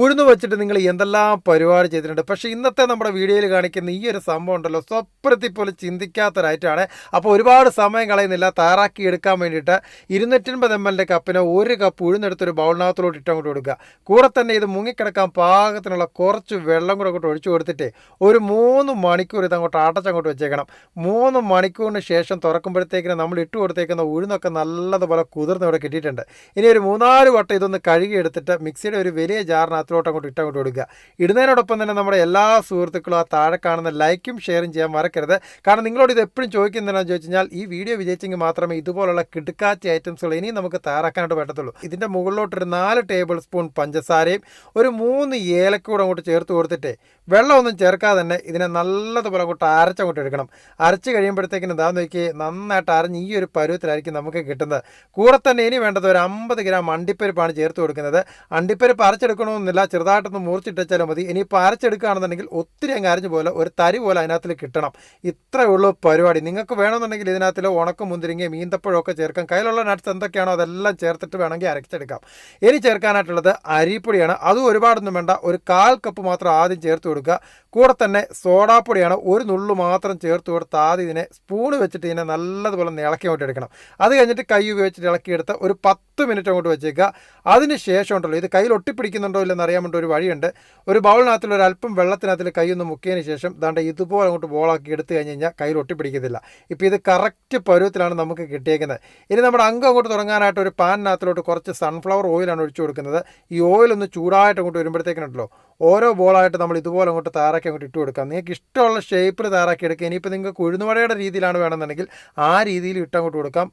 ഉഴുന്ന് വെച്ചിട്ട് നിങ്ങൾ എന്തെല്ലാം പരിപാടി ചെയ്തിട്ടുണ്ട്. പക്ഷേ ഇന്നത്തെ നമ്മുടെ വീഡിയോയിൽ കാണിക്കുന്ന ഈ ഒരു സംഭവം ഉണ്ടല്ലോ. സ്വപ്നത്തിൽ പോലും ചിന്തിക്കാത്തൊരൈറ്റാണ് അപ്പോൾ ഒരുപാട് സമയം കളയുന്നില്ല. തയ്യാറാക്കി എടുക്കാൻ വേണ്ടിയിട്ട് ഇരുന്നൂറ്റൻപത് എം എല്ലിന്റെ കപ്പിന് ഒരു കപ്പ് ഉഴുന്നെടുത്തൊരു ബൗളിനകത്തോട്ട് ഇട്ട് അങ്ങോട്ട് കൊടുക്കുക. കൂടെ തന്നെ ഇത് മുങ്ങിക്കിടക്കാൻ പാകത്തിനുള്ള കുറച്ച് വെള്ളം കൂടെ അങ്ങോട്ട് ഒഴിച്ചു കൊടുത്തിട്ട് ഒരു മൂന്ന് മണിക്കൂർ ഇത് അങ്ങോട്ട് അടച്ചങ്ങോട്ട് വെച്ചേക്കണം. മൂന്ന് മണിക്കൂറിന് ശേഷം തുറക്കുമ്പോഴത്തേക്കിന് നമ്മൾ ഇട്ട് കൊടുത്തേക്കുന്ന ഉഴുന്നൊക്കെ നല്ലതുപോലെ കുതിർന്ന് ഇവിടെ കിട്ടിയിട്ടുണ്ട്. ഇനി ഒരു മൂന്നാൽ വട്ടം ഇതൊന്ന് കഴുകി എടുത്തിട്ട് മിക്സിയുടെ ഒരു വലിയ ജാറിനകത്തോട്ട് അങ്ങോട്ട് ഇട്ടങ്ങോട്ട് കൊടുക്കുക. ഇടുന്നതിനോടൊപ്പം തന്നെ നമ്മുടെ എല്ലാ സുഹൃത്തുക്കളും ആ താഴെ കാണുന്ന ലൈക്കും ഷെയറും ചെയ്യാൻ മറക്കരുത്. കാരണം നിങ്ങളോട് ഇത് എപ്പോഴും ചോദിക്കുന്നതെന്ന് ചോദിച്ചു കഴിഞ്ഞാൽ ഈ വീഡിയോ വിജയിച്ചെങ്കിൽ മാത്രമേ ഇതുപോലുള്ള കിടുക്കാച്ച ഐറ്റംസുകൾ ഇനിയും നമുക്ക് തയ്യാറാക്കാനായിട്ട് പറ്റത്തുള്ളൂ. ഇതിന്റെ മുകളിലോട്ട് ഒരു നാല് ടേബിൾ സ്പൂൺ പഞ്ചസാരയും ഒരു മൂന്ന് ഏലക്കൂടെ അങ്ങോട്ട് ചേർത്ത് കൊടുത്തിട്ട് വെള്ളമൊന്നും ചേർക്കാതെ തന്നെ ഇതിനെ നല്ലതുപോലെ അങ്ങോട്ട് അരച്ചങ്ങോട്ട് എടുക്കണം. അരച്ച് കഴിയുമ്പോഴത്തേക്കിന് എന്താ നോക്കി നന്നായിട്ട് അരഞ്ഞ് ഈ ഒരു പരുവത്തിലായിരിക്കും നമുക്ക് കിട്ടുന്നത്. കൂടെ തന്നെ ഇനി വേണ്ടത് ഒരു അമ്പത് ഗ്രാം അണ്ടിപ്പരിപ്പാണ് ചേർത്ത് കൊടുക്കുന്നത്. അണ്ടിപ്പരിപ്പ് അരച്ചെടുക്കണമെന്നില്ല ചെറുതായിട്ടൊന്ന് മുറിച്ചിട്ടാലും മതി. ഇനിയിപ്പോൾ അരച്ചെടുക്കുകയാണെന്നുണ്ടെങ്കിൽ ഒത്തിരി അങ്ങ് അരഞ്ഞു പോലെ ഒരു തരി പോലെ അതിനകത്തിൽ കിട്ടണം. ഇത്രയേ ഉള്ളൂ പരിപാടി. നിങ്ങൾക്ക് വേണമെന്നുണ്ടെങ്കിൽ ഇതിനകത്തിൽ ഉണക്ക മുന്തിരിങ്ങയും മീന്തപ്പഴമൊക്കെ ചേർക്കാം. കയ്യിലുള്ള നട്ട്സ് എന്തൊക്കെയാണോ അതെല്ലാം ചേർത്തിട്ട് വേണമെങ്കിൽ അരച്ചെടുക്കാം. ഇനി ചേർക്കാനായിട്ടുള്ളത് അരിപ്പൊടിയാണ്. അതും ഒരുപാടൊന്നും വേണ്ട. ഒരു കാൽ കപ്പ് മാത്രം ആദ്യം ചേർത്ത് കൊടുക്കുക. കൂടെ തന്നെ സോഡാപ്പൊടിയാണ്. ഒരു നുള്ളു മാത്രം ചേർത്ത് കൊടുത്ത് ആദ്യം ഇതിനെ സ്പൂണ് വെച്ചിട്ട് ഇതിനെ നല്ലതുപോലെ ഇളക്കി എടുക്കണം. അത് കഴിഞ്ഞിട്ട് കൈ ഉപയോഗിച്ചിട്ട് ഇളക്കിയെടുത്ത് ഒരു പത്ത് മിനിറ്റ് അങ്ങോട്ട് വെച്ചേക്കുക. അതിന് ശേഷം ഉണ്ടല്ലോ ഇത് കയ്യിൽ ഒട്ടിപ്പിടിക്കുന്നുണ്ടോ ഇല്ലെന്ന് അറിയാൻ വേണ്ടി ഒരു വഴിയുണ്ട്. ഒരു ബൗളിനകത്തിൽ ഒരു അല്പം വെള്ളത്തിനകത്തിൽ കൈയൊന്ന് മുക്കിയതിന് ശേഷം ദാണ്ട് ഇതുപോലെ അങ്ങോട്ട് ബോളാക്കി എടുത്തു കഴിഞ്ഞ് കഴിഞ്ഞാൽ കയ്യിൽ ഒട്ടിപ്പിടിക്കത്തില്ല. ഇപ്പോൾ ഇത് കറക്റ്റ് പരുവത്തിലാണ് നമുക്ക് കിട്ടിയേക്കുന്നത്. ഇനി നമ്മുടെ അംഗം അങ്ങോട്ട് തുടങ്ങാനായിട്ട് ഒരു പാനിനകത്തിലോട്ട് കുറച്ച് സൺഫ്ലവർ ഓയിലാണ് ഒഴിച്ചു കൊടുക്കുന്നത്. ഈ ഓയിൽ ഒന്ന് ചൂടായിട്ട് അങ്ങോട്ട് വരുമ്പോഴത്തേക്കിനുണ്ടല്ലോ. ഓരോ ബോളായിട്ട് നമ്മൾ ഇതുപോലെ അങ്ങോട്ട് താറാക്കി അങ്ങോട്ട് ഇട്ട് കൊടുക്കാം. നിങ്ങൾക്ക് ഇഷ്ടമുള്ള ഷേപ്പിൽ താറാക്കി എടുക്കുക. ഇനിയിപ്പോൾ നിങ്ങൾക്ക് ഉഴുന്നുവടയുടെ രീതിയിലാണ് വേണമെന്നുണ്ടെങ്കിൽ ആ രീതിയിൽ ഇട്ട് അങ്ങോട്ട് കൊടുക്കാം.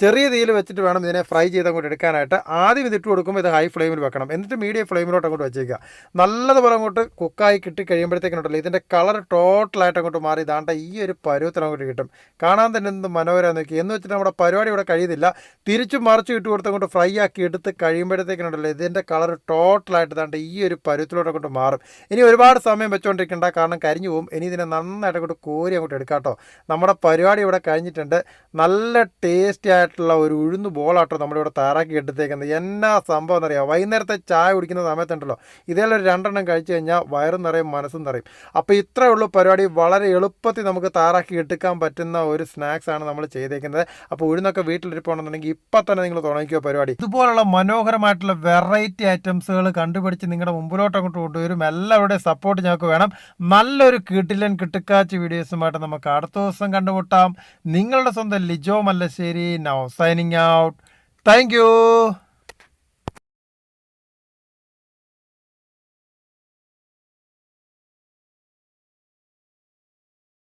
ചെറിയ തീയിൽ വെച്ചിട്ട് വേണം ഇതിനെ ഫ്രൈ ചെയ്ത് അങ്ങോട്ട് എടുക്കാനായിട്ട്. ആദ്യം ഇത് ഇട്ട് കൊടുക്കുമ്പോൾ ഇത് ഹൈ ഫ്ലെയിമിൽ വെക്കണം. എന്നിട്ട് മീഡിയം ഫ്ലെയിമിലോട്ട് അങ്ങോട്ട് വെച്ചേക്കുക. നല്ലതുപോലെ അങ്ങോട്ട് കുക്കായി കിട്ടി കഴിയുമ്പോഴത്തേക്കിനുണ്ടല്ലോ ഇതിന്റെ കളർ ടോട്ടലായിട്ട് അങ്ങോട്ട് മാറി ഇതാണ്ട ഈ ഒരു പരുവത്തിൽ അങ്ങോട്ട് കിട്ടും. കാണാൻ തന്നെ എന്ത് മനോഹരം നോക്കി എന്ന് വെച്ചിട്ട് നമ്മുടെ പരിപാടി ഇവിടെ കഴിയുന്നില്ല. തിരിച്ചും മറിച്ചും ഇട്ട് കൊടുത്ത് അങ്ങോട്ട് ഫ്രൈ ആക്കി എടുത്ത് കഴിയുമ്പോഴത്തേക്കിനുണ്ടല്ലോ ഇതിന്റെ കളർ ടോട്ടലായിട്ട് ഇതാണ്ട് ഈ ഒരു പരുവത്തിലോട്ട് അങ്ങോട്ട് മാറും. ഇനി ഒരുപാട് സമയം വെച്ചുകൊണ്ടിരിക്കേണ്ട കാരണം കരിഞ്ഞു പോകും ഇനി ഇതിനെ നന്നായിട്ട് അങ്ങോട്ട് കോരി അങ്ങോട്ട് എടുക്കാം കേട്ടോ നമ്മുടെ പരിപാടി ഇവിടെ കഴിഞ്ഞിട്ടുണ്ട്. നല്ല ടേസ്റ്റി ആയിട്ടുള്ള ഒരു ഉഴുന്ന് ബോളാട്ടോ നമ്മളിവിടെ തയ്യാറാക്കി എടുത്തേക്കുന്നത്. എന്നാ സംഭവം എന്നറിയാം? വൈകുന്നേരത്തെ ചായ കുടിക്കുന്ന സമയത്തുണ്ടല്ലോ. ഇതേപോലെ ഒരു രണ്ടെണ്ണം കഴിച്ചു കഴിഞ്ഞാൽ വയറും നിറയും മനസ്സും നിറയും. അപ്പോൾ ഇത്രയേ ഉള്ളൂ പരിപാടി. വളരെ എളുപ്പത്തിൽ നമുക്ക് തയ്യാറാക്കി എടുക്കാൻ പറ്റുന്ന ഒരു സ്നാക്സ് ആണ് നമ്മൾ ചെയ്തേക്കുന്നത്. അപ്പോൾ ഉഴുന്നൊക്കെ വീട്ടിലിരിപ്പുണ്ടെന്നുണ്ടെങ്കിൽ ഇപ്പം തന്നെ നിങ്ങൾ തുടങ്ങിക്കോ പരിപാടി. ഇതുപോലുള്ള മനോഹരമായിട്ടുള്ള വെറൈറ്റി ഐറ്റംസുകൾ കണ്ടുപിടിച്ച് നിങ്ങളുടെ മുമ്പിലോട്ട് അങ്ങോട്ട് കൊണ്ടുവരും എല്ലാവരുടെയും സപ്പോർട്ട് ഞങ്ങൾക്ക് വേണം. നല്ലൊരു കിട്ടിലൻ കിട്ടുക്കാച്ച് വീഡിയോസുമായിട്ട് നമുക്ക് അടുത്ത ദിവസം കണ്ടുമുട്ടാം. നിങ്ങളുടെ സ്വന്തം Lijo Mallassery. Now signing out thank